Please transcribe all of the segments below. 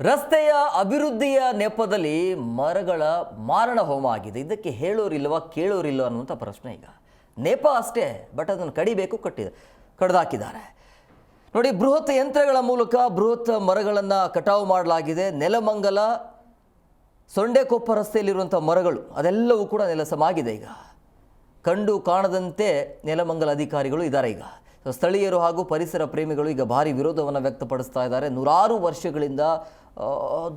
ರಸ್ತೆಯ ಅಭಿವೃದ್ಧಿಯ ನೆಪದಲ್ಲಿ ಮರಗಳ ಮಾರಣ ಹೋಮ ಆಗಿದೆ. ಇದಕ್ಕೆ ಹೇಳೋರಿಲ್ವಾ, ಕೇಳೋರಿಲ್ವ ಅನ್ನುವಂಥ ಪ್ರಶ್ನೆ ಈಗ. ನೆಪ ಅಷ್ಟೇ, ಬಟ್ ಅದನ್ನು ಕಡಿಬೇಕು ಕಟ್ಟಿದ ಕಡ್ದಾಕಿದ್ದಾರೆ. ನೋಡಿ, ಬೃಹತ್ ಯಂತ್ರಗಳ ಮೂಲಕ ಬೃಹತ್ ಮರಗಳನ್ನು ಕಟಾವು ಮಾಡಲಾಗಿದೆ. ನೆಲಮಂಗಲ, ಸೊಂಡೆಕೊಪ್ಪ ರಸ್ತೆಯಲ್ಲಿರುವಂಥ ಮರಗಳು, ಅದೆಲ್ಲವೂ ಕೂಡ ನೆಲಸಮಾಗಿದೆ ಈಗ. ಕಂಡು ಕಾಣದಂತೆ ನೆಲಮಂಗಲ ಅಧಿಕಾರಿಗಳು ಇದ್ದಾರೆ ಈಗ. ಸ್ಥಳೀಯರು ಹಾಗೂ ಪರಿಸರ ಪ್ರೇಮಿಗಳು ಈಗ ಭಾರಿ ವಿರೋಧವನ್ನು ವ್ಯಕ್ತಪಡಿಸ್ತಾ ಇದ್ದಾರೆ. ನೂರಾರು ವರ್ಷಗಳಿಂದ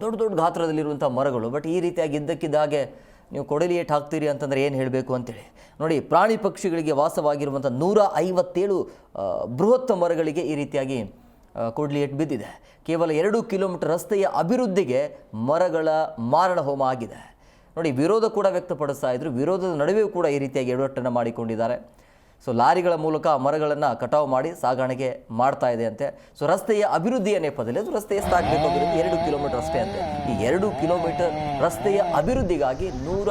ದೊಡ್ಡ ದೊಡ್ಡ ಗಾತ್ರದಲ್ಲಿರುವಂಥ ಮರಗಳು. ಬಟ್ ಈ ರೀತಿಯಾಗಿ ಇದ್ದಕ್ಕಿದ್ದಾಗೆ ನೀವು ಕೊಡಲಿ ಏಟ್ ಹಾಕ್ತೀರಿ ಅಂತಂದರೆ ಏನು ಹೇಳಬೇಕು ಅಂತೇಳಿ. ನೋಡಿ, ಪ್ರಾಣಿ ಪಕ್ಷಿಗಳಿಗೆ ವಾಸವಾಗಿರುವಂಥ ನೂರ ಐವತ್ತೇಳು ಬೃಹತ್ ಮರಗಳಿಗೆ ಈ ರೀತಿಯಾಗಿ ಕೊಡಲಿ ಏಟ್ ಬಿದ್ದಿದೆ. ಕೇವಲ ಎರಡು ಕಿಲೋಮೀಟರ್ ರಸ್ತೆಯ ಅಭಿವೃದ್ಧಿಗೆ ಮರಗಳ ಮಾರಣ ಹೋಮ ಆಗಿದೆ. ನೋಡಿ, ವಿರೋಧ ಕೂಡ ವ್ಯಕ್ತಪಡಿಸ್ತಾ ಇದ್ರು. ವಿರೋಧದ ನಡುವೆಯೂ ಕೂಡ ಈ ರೀತಿಯಾಗಿ ಎಡವಟ್ಟನ್ನು ಮಾಡಿಕೊಂಡಿದ್ದಾರೆ. ಸೊ ಲಾರಿಗಳ ಮೂಲಕ ಮರಗಳನ್ನು ಕಟಾವು ಮಾಡಿ ಸಾಗಾಣಿಕೆ ಮಾಡ್ತಾ ಇದೆ ಅಂತೆ. ಸೊ ರಸ್ತೆಯ ಅಭಿವೃದ್ಧಿಯ ನೆಪದಲ್ಲಿ ಅದು ರಸ್ತೆ ಎರಡು ಕಿಲೋಮೀಟರ್ ಅಷ್ಟೇ ಅಂತೆ. ಈ ಎರಡು ಕಿಲೋಮೀಟರ್ ರಸ್ತೆಯ ಅಭಿವೃದ್ಧಿಗಾಗಿ ನೂರ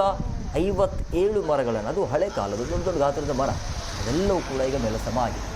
ಐವತ್ತೇಳು ಮರಗಳನ್ನು, ಅದು ಹಳೆ ಕಾಲದ ದೊಡ್ಡ ದೊಡ್ಡ ಗಾತ್ರದ ಮರ. ಅದೆಲ್ಲವೂ ಕೂಡ ಈಗ ನೆಲಸಮ ಆಗಿದೆ.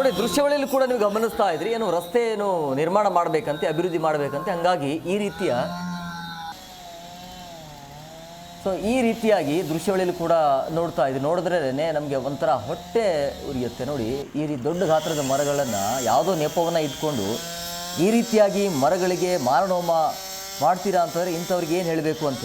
ನೋಡಿ ದೃಶ್ಯವಳಿಯಲ್ಲಿ ಕೂಡ ನೀವು ಗಮನಿಸ್ತಾ ಇದ್ರಿ. ಏನು ರಸ್ತೆ ಏನು ನಿರ್ಮಾಣ ಮಾಡಬೇಕಂತೆ, ಅಭಿವೃದ್ಧಿ ಮಾಡಬೇಕಂತೆ, ಹಂಗಾಗಿ ಈ ರೀತಿಯ ಸೊ ಈ ರೀತಿಯಾಗಿ ದೃಶ್ಯವಳಿಯಲ್ಲಿ ಕೂಡ ನೋಡ್ತಾ ಇದ್ದೀವಿ ನೋಡಿದ್ರೇ ನಮಗೆ ಒಂಥರ ಹೊಟ್ಟೆ ಉರಿಯುತ್ತೆ. ನೋಡಿ, ಈ ರೀತಿ ದೊಡ್ಡ ಗಾತ್ರದ ಮರಗಳನ್ನು ಯಾವುದೋ ನೆಪವನ್ನು ಇಟ್ಕೊಂಡು ಈ ರೀತಿಯಾಗಿ ಮರಗಳಿಗೆ ಮಾರಣೋಮ ಮಾಡ್ತೀರಾ ಅಂತಂದರೆ ಇಂಥವ್ರಿಗೆ ಏನು ಹೇಳಬೇಕು ಅಂತ?